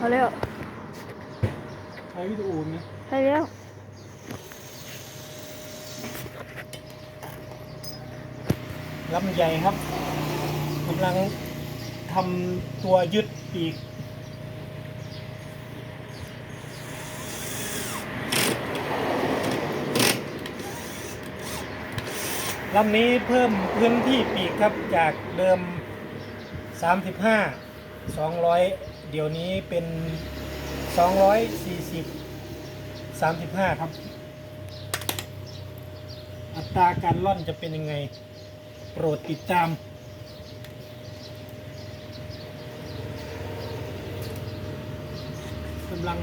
เอาแล้วใช้วิดีโอไหมใช่แล้วลำใหญ่ครับกำลังทำตัวยึดปีกลำนี้เพิ่มพื้นที่ปีกครับจากเดิม 35 200 เดี๋ยวนี้เป็น 240 35 ครับ อัตราการล่อนจะเป็นยังไง โปรดติดตาม กำลัง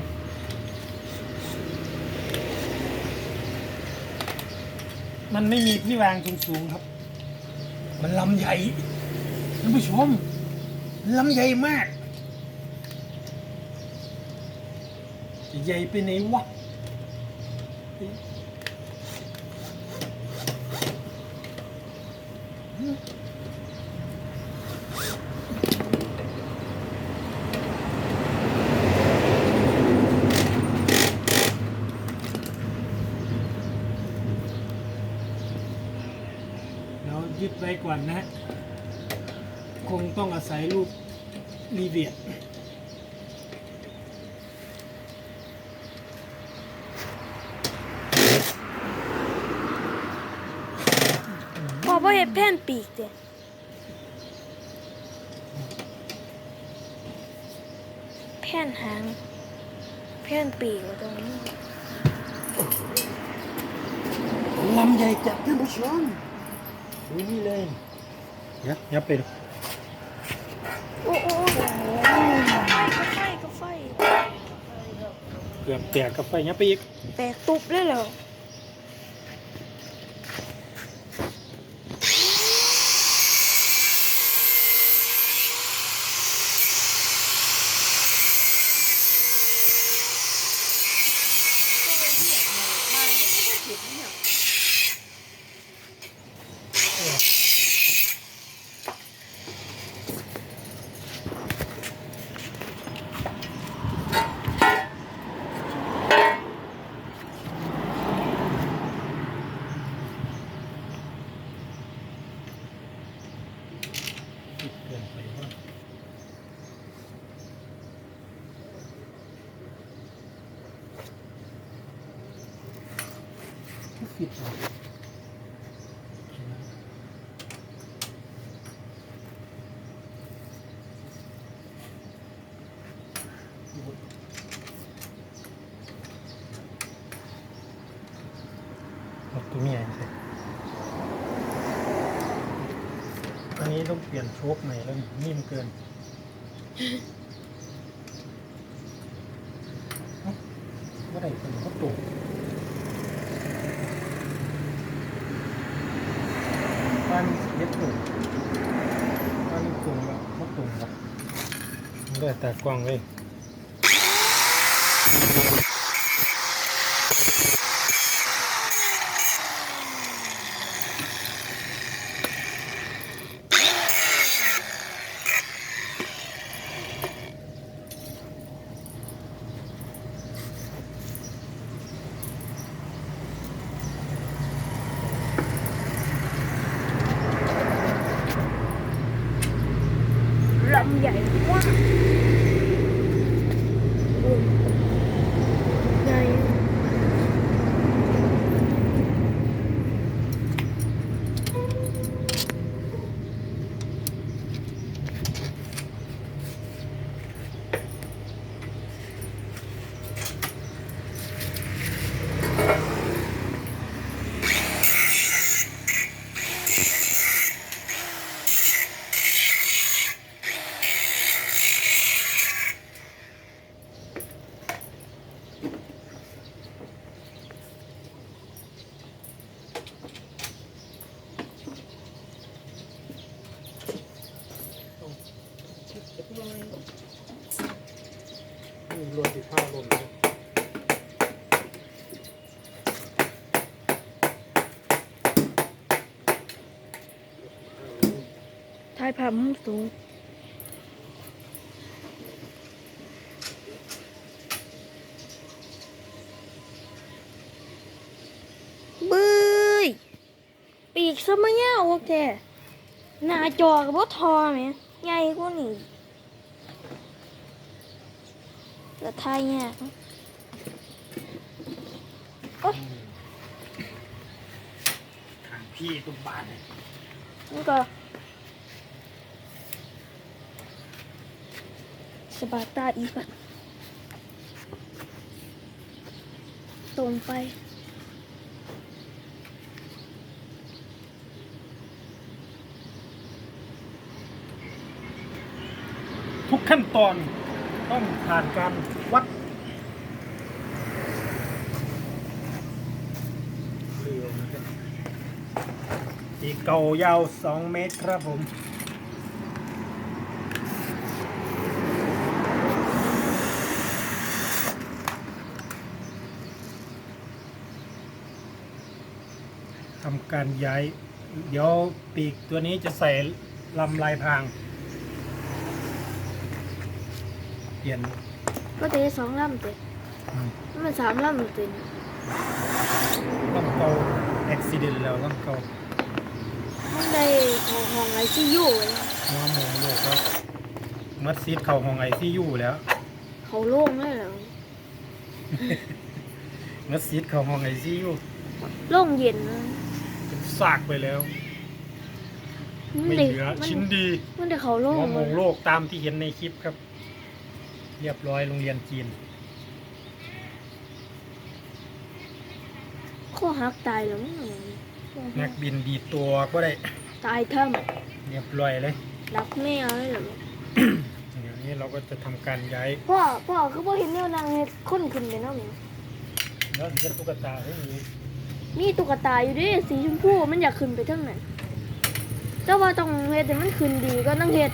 มันไม่มีที่วางสูงๆครับ มันลำใหญ่ท่านผู้ชมลำใหญ่มาก จะใหญ่ไปไหนวะเรายึดไว้ก่อนนะ คงต้องอาศัยลูกรีเวียด พ่อ พ่อเห็ดแผ่นปีกเด้แผ่นหางแผ่นปีกอยู่ตรงนี้ลำใหญ่จัดท่านผู้ชมดูนี่เลยเนี่ยยับไปดูโอ้โอ้โอ้กาไฟกาไฟเกือบแตกกับไฟยับไปอีก แตกตุบเลยเหรอ ฟิตเหรอเอาตัวเมียใช่อันนี้ต้องเปลี่ยนโชคใหม่แล้วนี่นิ่มเกินเอ้าเมื่อไหร่เป็นเขาตก บ้านเย็ดตุ่มบ้านตุ่มแล้วเขาตุ่มแล้วมันได้แต่กว้างเลยำใหญ่มาก ถ่ายภาพมุมสูงบึ้ยปีกซะมาเงี้ยโอเคหน้าจอกับบ่ทอไหมใหญ่กว่านี่แต่ทายยากโอ้ยทางพี่ตุ้มบานเลยนี่ก็ สบายตาอีกอะตรงไป ทุกขั้นตอนต้องผ่านการวัดเรือนะครับตีเก่ายาว 2 เมตรครับผม การย้าย เดี๋ยวปีกตัวนี้จะใส่ลำลายพราง เปลี่ยนก็เตะสองลำเตะอืมมันสามลำเตะต้องเกาอุบิเหตุแล้วต้องเกามันได้ของของไอซียูเลยหัวหมูลูกก็มัดซีดเข่าห้องไอซียูแล้ว เขาโล่งเลยเหรอมัดซีดเข่าห้องไอซียูโล่งเย็นนะเป็น ซากไปแล้วมันไม่ได้เหลือมันชิ้นดีมันได้เขาโล่งหัวหมูโลกตามที่เห็นในคลิปครับ เรียบร้อยโรงเรียนจีนข้อหักตายแล้วมั้งนักบินดีตัวก็ได้ ตายถ้เรียบร้อยเลยำรักแม่เอาเลยเหรอเดี๋ยวนี้เราก็จะทำการย้ายพ่อพ่อคือพ่อเห็นแนวนางเฮ็ดค้นขึ้นไปเนาะแม่แล้วจะตุ๊กตาให้มี มีตุ๊กตาอยู่ดิสีชมพูมันอยากขึ้นไปทั้งนั้นแต่ว่าต้องเฮ็ดให้มันขึ้นดีก็ต้องเฮ็ด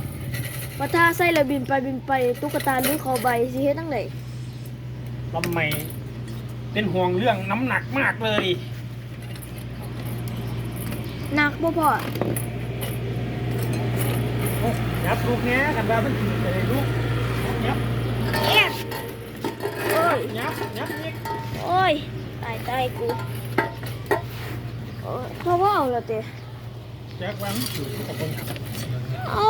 ว่าถ้าใส่แล้วบินไปบินไปตุ๊กตาหรือเขาใบสิเฮ็ดจังไดลำไม่เป็นห่วงเรื่องน้ำหนักมากเลยหนักบ่พ่อโอ้ยับลูกเนี้ยกันว่ามันถึงเลยลูกยับเอ๊ะโอ้ยยับยับอีกโอ้ยตายตายกู โอ้ยพ่อว่าเอาละเตะแจ็คว่ามันถึงกับคนเอา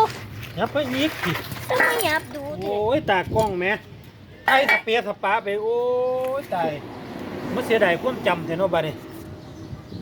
ยับไปอีกสิทำไมหยับดูเถโอ้ยตากล้องแม่ไอ้สเปียสปาไปโอ้ยตายมันเสียดายความจำเทนว่าบัดนี้